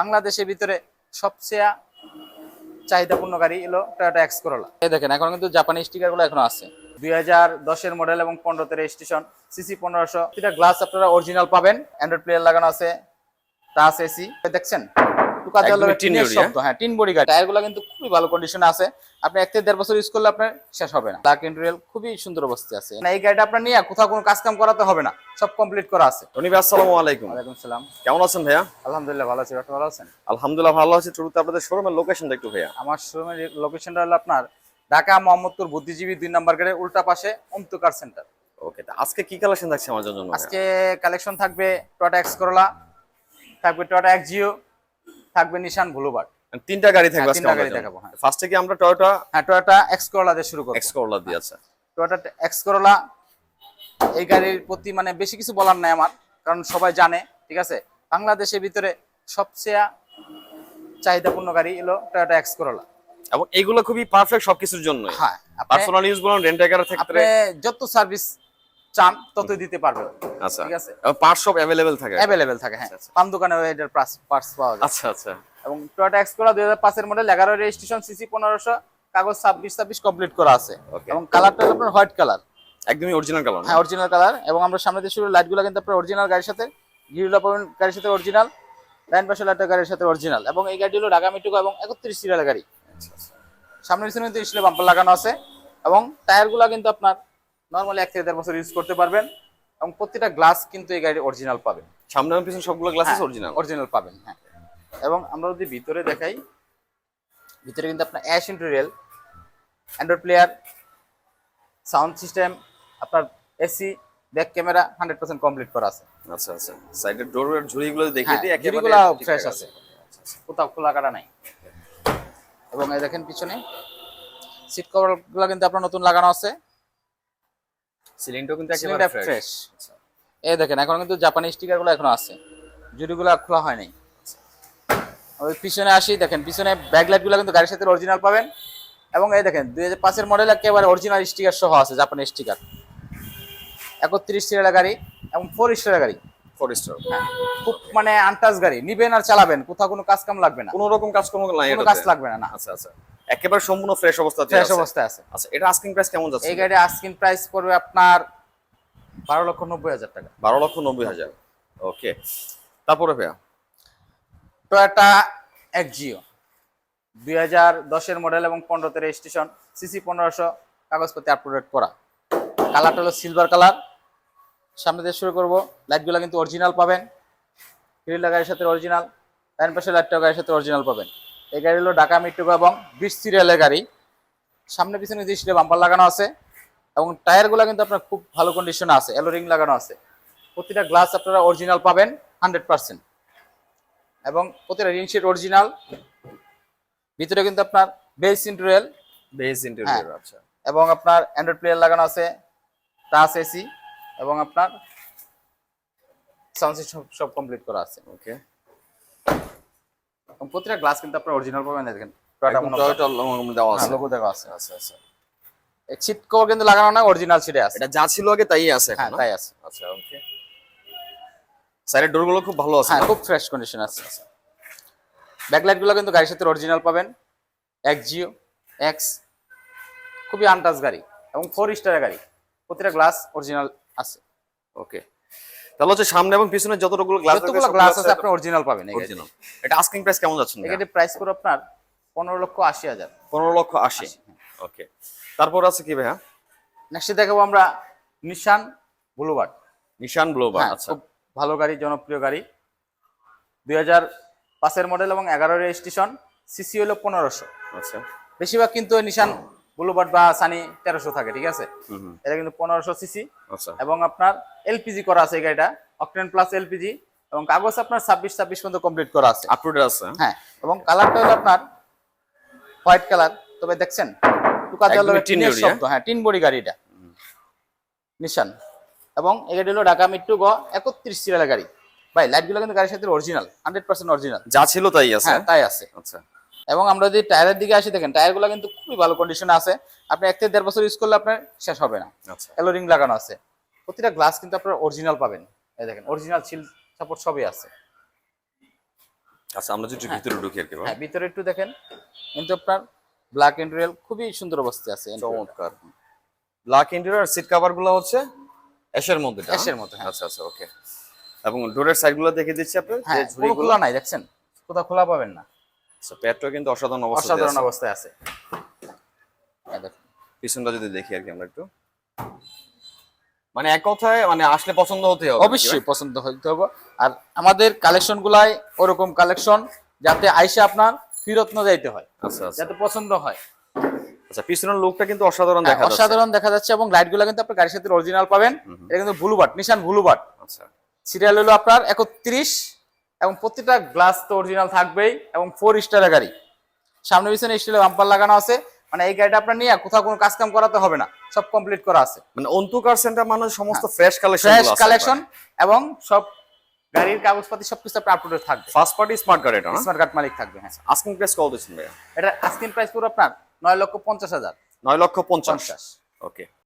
বাংলাদেশের ভিতরে সবচেয়ে চাহিদাপূর্ণ গাড়ি এলো টয়োটা এক্স করোলা এই দেখেন এখন কিন্তু জাপানি স্টিকারগুলো এখনও আছে। দুই হাজার দশের মডেল এবং পনেরোতে রেজিস্ট্রেশন সিসি পনেরোশো। এটা গ্লাস আপনারা অরিজিনাল পাবেন। অ্যান্ড্রয়েড প্লেয়ার লাগানো আছে। টাচ এসি দেখছেন? টিনের শব্দ, হ্যাঁ টিন বডি গাড়ি টায়ারগুলো কিন্তু খুবই ভালো কন্ডিশনে আছে। আপনি এক থেকে দেড় বছর ইউজ করলে আপনার শেষ হবে না। ব্ল্যাক ইন্টেরিয়াল খুবই সুন্দর অবস্থায় আছে। না এই গাড়িটা আপনার নিয়ে কোথাও কোনো কাজ কাম করাতে হবে না। সব কমপ্লিট করা আছে। রনি ভাই আসসালামু আলাইকুম। ওয়ালাইকুম সালাম। কেমন আছেন ভাইয়া? আলহামদুলিল্লাহ ভালো আছি। আপনি ভালো আছেন? আলহামদুলিল্লাহ ভালো আছি। শুরুতে আপনাদের শোরুমের লোকেশনটা একটু ভাইয়া। আমার শোরুমের লোকেশনটা হলো আপনার ঢাকা মোহাম্মদপুর বুদ্ধিজীবী দুই নম্বর গেটের উল্টা পাশে অন্তকার সেন্টার ওকে তা আজকে কি কালেকশন থাকছে আমার জন্য আজকে কালেকশন থাকবে টয়োটা এক্স করোলা থাকবে টয়োটা এক্স জিও থাকবে নিশান ব্লুবার্ড তিনটা গাড়ি থাকবে হ্যাঁ, তিনটা গাড়ি দেখাবো, হ্যাঁ। ফার্স্টে কি আমরা টয়োটা হ্যাঁ টয়োটা এক্স করোলা দিয়ে শুরু করব। এক্স করলা দিয়ে আছে টয়োটা এক্স করোলা এই গাড়ির প্রতি মানে বেশি কিছু বলার নাই আমার কারণ সবাই জানে ঠিক আছে? বাংলাদেশের ভিতরে সবচেয়ে চাহিদাপূর্ণ গাড়ি এলো টয়োটা এক্স করোলা এবং এগুলো খুবই পারফেক্ট সবকিছুর জন্য হ্যাঁ পার্সোনাল ইউজ বলুন রেন্ট এর আপনি ক্ষেত্রে যত সার্ভিস চান ততই দিতে পারবে আচ্ছা। ঠিক আছে? পার্টস সব অ্যাভেলেবেল থাকে? অ্যাভেলেবেল থাকে হ্যাঁ। আচ্ছা। পান দোকানে এটার পার্টস পাওয়া যায়। আচ্ছা আচ্ছা। এবং টয়োটা এক্স করা দুই হাজার পাঁচের মডেল এগারো রেজিস্ট্রেশন সিসি পনেরোশো কাগজ ছাব্বিশ ছাব্বিশ কমপ্লিট করা আছে। এবং কালারটা আপনার হোয়াইট কালার একদমই অরিজিনাল কালার হ্যাঁ অরিজিনাল কালার এবং আমরা সামনে দিয়ে শুরু লাইটগুলো কিন্তু আপনার অরিজিনাল গাড়ির সাথে গিরিলা পাবেন গাড়ির সাথে অরিজিনাল লাইন পাশে লাইটের গাড়ির সাথে অরিজিনাল এবং এই গাড়িটি হলো ঢাকা মেট্রো এবং একত্রিশ সিরিয়ালের গাড়ি। সামনে পিছনে কিন্তু স্টিলের বাম্পার লাগানো আছে। এবং টায়ারগুলো কিন্তু আপনার নর্মালি এক থেকে দেড় বছর ইউজ করতে পারবেন এবং প্রতিটা গ্লাস কিন্তু এই গাড়ির অরিজিনাল পাবেন। সামনে এবং পিছনে সবগুলো গ্লাসেস হ্যাঁ, অরিজিনাল অরিজিনাল পাবেন হ্যাঁ। এবং আমরা যদি ভিতরে দেখাই ভিতরে কিন্তু আপনার ash interior android player sound system আপনার AC back camera hundred percent complete করা আছে। আচ্ছা আচ্ছা। সাইডের ডোরের ঝুড়িগুলো দেখিয়ে হ্যাঁ, দিই একেবারে ফ্রেশ আছে। কোথাও খোলা কাটা নাই। এবং এই দেখেন পিছনে সিট কভারগুলো কিন্তু আপনার নতুন লাগানো আছে। সিলিংটাও কিন্তু একেবারে ফ্রেশ ফ্রেশ এই দেখেন এখন কিন্তু জাপানি স্টিকারগুলো এখনও আছে। জুড়িগুলো খোলা হয়নি ওই পিছনে আসি দেখেন পিছনে ব্যাকলাইটগুলো কিন্তু গাড়ির সাথে অরিজিনাল পাবেন। এবং এই দেখেন দুই হাজার পাঁচের মডেল একেবারে অরিজিনাল স্টিকার সহ আছে জাপানি স্টিকার একত্রিশ সিরিয়ালের গাড়ি এবং ফোর স্টারের গাড়ি। ফোর স্টার খুব মানে আনটাচ গাড়ি। নিবেন আর চালাবেন কোথাও কোনো কাজ কাম লাগবে না। কোনো রকম কাজকর্ম নাই কোনো কাজ লাগবে না না। আচ্ছা আচ্ছা। একেবারে সম্পূর্ণ ফ্রেশ অবস্থা ফ্রেশ অবস্থায় আছে। আচ্ছা এটা আস্কিং প্রাইস কেমন যাচ্ছে? এই গাড়ি আস্কিন প্রাইস পড়বে আপনার বারো লক্ষ নব্বই হাজার টাকা। বারো লক্ষ নব্বই হাজার। ওকে। তারপরে ভাইয়া? টয়োটা এক্সজিও দুই হাজার দশের মডেল এবং পনেরোতে রেজিস্ট্রেশন সিসি পনেরোশো কাগজপত্র আপডেট করা। কালারটা হলো সিলভার কালার সামনে দিয়ে শুরু করব। লাইটগুলো কিন্তু অরিজিনাল পাবেন। গ্রিল গাড়ির সাথে অরিজিনাল ডাইন পাশে লাইটটা গাড়ির সাথে অরিজিনাল পাবেন। এই গাড়ি হলো ঢাকা মিটুকো এবং বিশ সিরিয়ালের গাড়ি। সামনে পিছনে দৃষ্টিতে বাম্পার লাগানো আছে এবং টায়ারগুলো কিন্তু আপনার খুব ভালো কন্ডিশনে আছে এলো রিং লাগানো আছে। প্রতিটা গ্লাস আপনারা অরিজিনাল পাবেন হান্ড্রেড পার্সেন্ট এবং প্রতিটা রিংশিট অরিজিনাল ভিতরে কিন্তু আপনার বেস ইন্টেরিয়াল বেস ইন্টেরিয়র হ্যাঁ। আচ্ছা। এবং আপনার অ্যান্ড্রয়েড প্লেয়ার লাগানো আছে টাচ এসি এবং আপনার সাউন্ড সিস্টেম সব কমপ্লিট করা আছে। ওকে প্রতিটা গ্লাস কিন্তু আপনার অরিজিনাল পাবেন দেখেন। টয়োটা টয়োটা দেওয়া আছে। লোগো দেওয়া আছে আচ্ছা আচ্ছা সিট কভার কিন্তু লাগানো না অরিজিনাল সিটে আছে। এটা যা ছিল আগে তাই আছে হ্যাঁ তাই আছে। আচ্ছা ওকে সাইডের ডোরগুলো খুব ভালো আছে। হ্যাঁ খুব ফ্রেশ কন্ডিশন আছে ব্যাকলাইটগুলো কিন্তু গাড়ির সাথে অরিজিনাল পাবেন। এক্স জিও এক্স খুবই আনটাচ গাড়ি এবং ফোর স্টারের গাড়ি। প্রতিটা গ্লাস অরিজিনাল আছে। ওকে তাহলে হচ্ছে সামনে এবং পিছনে যতগুলো গ্লাস যতগুলো গ্লাস আছে আপনি অরিজিনাল পাবেন অরিজিনাল এটা আস্কিং প্রাইস কেমন যাচ্ছে এই গাড়ির প্রাইস করে আপনার পনেরো লক্ষ আশি হাজার। পনেরো লক্ষ আশি। ওকে তারপর আছে কি ভাইয়া? নেক্সট দেখাবো আমরা নিশান বুলুবার্ড নিশান ব্লোবার হ্যাঁ আচ্ছা। খুব ভালো গাড়ি জনপ্রিয় গাড়ি। দুই হাজার পাঁচের মডেল এবং এগারো রেজিস্ট্রেশন সিসি হলো পনেরোশো। আচ্ছা। বেশিরভাগ কিন্তু নিশান বুলুবার্ড বা সানি তেরোশো থাকে ঠিক আছে? এটা কিন্তু পনেরোশো সিসি আচ্ছা। এবং আপনার এলপিজি করা আছে এই গাড়িটা অকটেন প্লাস এলপিজি এবং কাগজ আপনার ছাব্বিশ ছাব্বিশ পর্যন্ত কমপ্লিট করা আছে। আপটুডেট আছে। হ্যাঁ এবং কালারটা হলো আপনার হোয়াইট কালার তবে দেখছেন টুকা টিনের শব্দ হ্যাঁ? টিন বডি গাড়িটা। নিশান। এবং এই গাড়ি হলো ঢাকা মিট্টু গ একত্রিশ সিরিয়ালের গাড়ি। ভাই লাইটগুলো কিন্তু গাড়ির সাথে অরিজিনাল হান্ড্রেড পার্সেন্ট অরিজিনাল যা ছিল তাই আছে। হ্যাঁ তাই আছে। আচ্ছা। এবং আমরা যদি টায়ারের দিকে আসি দেখেন টায়ারগুলো কিন্তু খুবই ভালো কন্ডিশনে আছে। আপনি এক থেকে দেড় বছর ইউজ করলে আপনার শেষ হবে না। আচ্ছা। এলো রিং লাগানো আছে। প্রতিটা গ্লাস কিন্তু আপনার অরিজিনাল পাবেন। এই দেখেন অরিজিনাল সিল সাপোর্ট সবই আছে। আচ্ছা আমরা যদি ভিতরে ঢুকি আর কি হ্যাঁ ভিতরে একটু দেখেন। কিন্তু আপনার ব্ল্যাক ইন্টেরিয়াল খুবই সুন্দর অবস্থায় আছে। চমৎকার। ব্ল্যাক ইন্টেরিয়র সিট কভারগুলো হচ্ছে অ্যাশের মধ্যে? অ্যাশের মধ্যে, হ্যাঁ। আচ্ছা আচ্ছা ওকে এবং ডোরের সাইডগুলো দেখে দিচ্ছি আপনার যে হ্যাঁ খোলা নাই দেখছেন? কোথাও খোলা পাবেন না। প্যাডটা কিন্তু অসাধারণ অসাধারণ অবস্থায় আছে। পিছনটা যদি দেখি আর কি আমরা একটু। মানে এক কথায় মানে আসলে পছন্দ হতে হবে অবশ্যই পছন্দ হইতে হবে। আর আমাদের কালেকশন গুলাই ওরকম কালেকশন যাতে আইসা আপনার ফিরত না যাইতে হয় আচ্ছা আচ্ছা। যাতে পছন্দ হয়। আচ্ছা পিছনের লুকটা কিন্তু অসাধারণ হ্যাঁ, দেখা যাচ্ছে। অসাধারণ দেখা যাচ্ছে এবং কিন্তু আপনার গাড়ির সাথে অরিজিনাল পাবেন। এটা কিন্তু ব্লুবার্ড নিশান ব্লুবার্ড আচ্ছা। সিরিয়াল হলো আপনার একত্রিশ এবং প্রতিটা গ্লাস তো অরিজিনাল থাকবেই এবং ফোর স্টারের গাড়ি। সামনে পিছনে স্টিলের বাম্পার লাগানো আছে। মানে এই গাড়িটা আপনার নিয়ে কোথাও কোনো কাজ কাম করাতে হবে না। সব কমপ্লিট করা আছে। মানে অন্তু কার সেন্টার মানে সমস্ত ফ্রেশ কালেকশন ফ্রেশ কালেকশন এবং সব গাড়ির কাগজপাতি সবকিছু আপনার আপলোডেড থাকবে। ফার্স্ট পার্টি স্মার্ট কার এটা স্মার্ট কার্ড মালিক থাকবে হ্যাঁ। আস্কিং প্রাইস কত দিচ্ছেন ভাইয়া? এটা আস্কিং প্রাইস পুরো আপনার নয় লক্ষ পঞ্চাশ হাজার। নয় লক্ষ পঞ্চাশ। ওকে